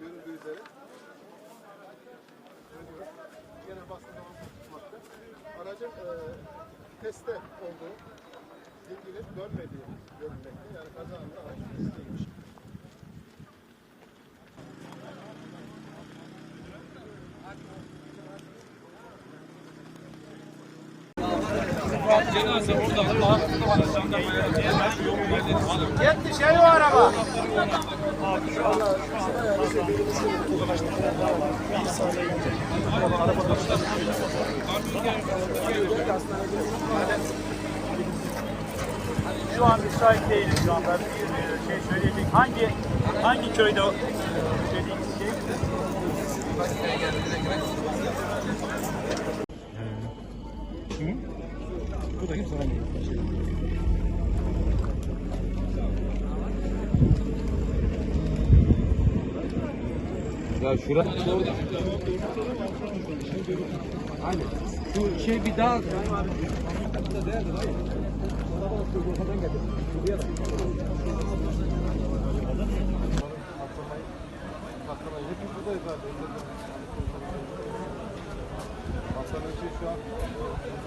Görüldüğü üzere. Genel baskı tutmakta. Aracın e, teste olduğu bilgileri dönmediği görülmekte. Yani kaza anında araç testteymiş. Şu an müsait değiliz şu anda. Bir e, şey söyleyecek. Hangi hangi köyde o dediğiniz şey? Ya şura. Aynen. Şu şey bir daha. Patlamayı hepimiz buradayız zaten. Hastanın için şu an